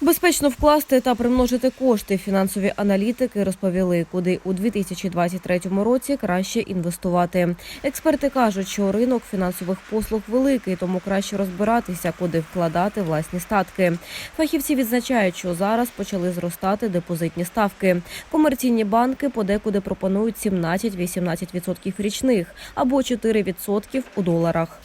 Безпечно вкласти та примножити кошти. Фінансові аналітики розповіли, куди у 2023 році краще інвестувати. Експерти кажуть, що ринок фінансових послуг великий, тому краще розбиратися, куди вкладати власні статки. Фахівці відзначають, що зараз почали зростати депозитні ставки. Комерційні банки подекуди пропонують 17-18% річних або 4% у доларах.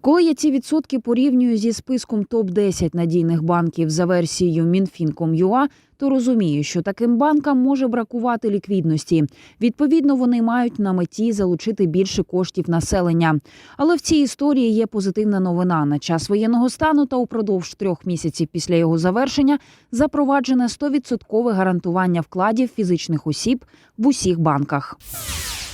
Коли я ці відсотки порівнюю зі списком топ 10 надійних банків за версією Мінфінком.ua, то розумію, що таким банкам може бракувати ліквідності. Відповідно, вони мають на меті залучити більше коштів населення. Але в цій історії є позитивна новина. На час воєнного стану та упродовж трьох місяців після його завершення запроваджене 100% гарантування вкладів фізичних осіб в усіх банках.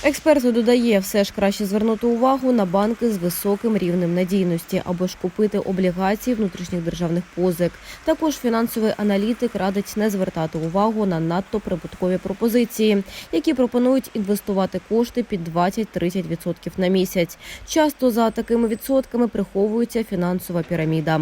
Експерт додає, все ж краще звернути увагу на банки з високим рівнем надійності або ж купити облігації внутрішніх державних позик. Також фінансовий аналітик радить не звертати увагу на надто прибуткові пропозиції, які пропонують інвестувати кошти під 20-30% на місяць. Часто за такими відсотками приховується фінансова піраміда.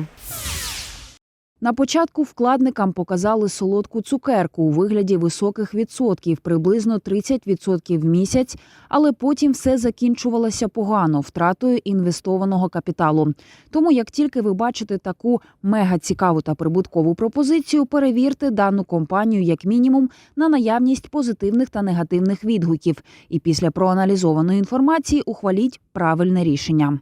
На початку вкладникам показали солодку цукерку у вигляді високих відсотків, приблизно 30% в місяць, але потім все закінчувалося погано втратою інвестованого капіталу. Тому, як тільки ви бачите таку мега цікаву та прибуткову пропозицію, перевірте дану компанію як мінімум на наявність позитивних та негативних відгуків, і після проаналізованої інформації ухваліть правильне рішення.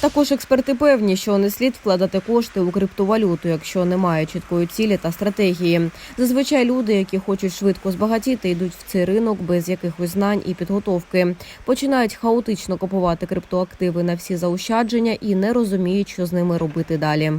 Також експерти певні, що не слід вкладати кошти у криптовалюту, якщо немає чіткої цілі та стратегії. Зазвичай люди, які хочуть швидко збагатіти, йдуть в цей ринок без якихось знань і підготовки. Починають хаотично купувати криптоактиви на всі заощадження і не розуміють, що з ними робити далі.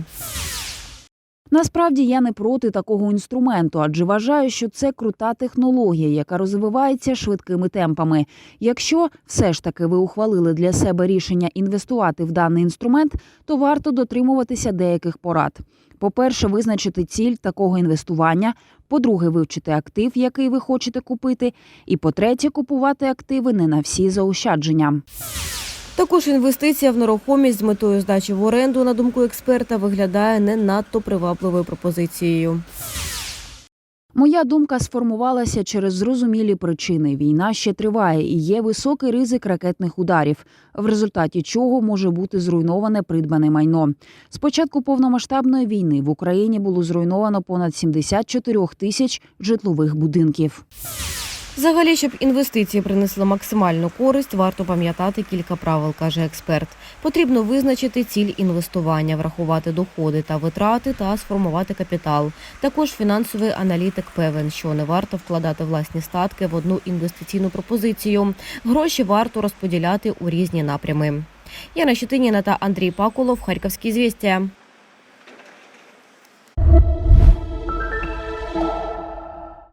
Насправді я не проти такого інструменту, адже вважаю, що це крута технологія, яка розвивається швидкими темпами. Якщо все ж таки ви ухвалили для себе рішення інвестувати в даний інструмент, то варто дотримуватися деяких порад. По-перше, визначити ціль такого інвестування. По-друге, вивчити актив, який ви хочете купити. І по-третє, купувати активи не на всі заощадження. Також інвестиція в нерухомість з метою здачі в оренду, на думку експерта, виглядає не надто привабливою пропозицією. Моя думка сформувалася через зрозумілі причини. Війна ще триває і є високий ризик ракетних ударів, в результаті чого може бути зруйноване придбане майно. З початку повномасштабної війни в Україні було зруйновано понад 74 тисяч житлових будинків. Взагалі, щоб інвестиції принесли максимальну користь, варто пам'ятати кілька правил, каже експерт. Потрібно визначити ціль інвестування, врахувати доходи та витрати та сформувати капітал. Також фінансовий аналітик певен, що не варто вкладати власні статки в одну інвестиційну пропозицію. Гроші варто розподіляти у різні напрями. Яна Щетиніна та Андрій Пакулов, Харківські звістя.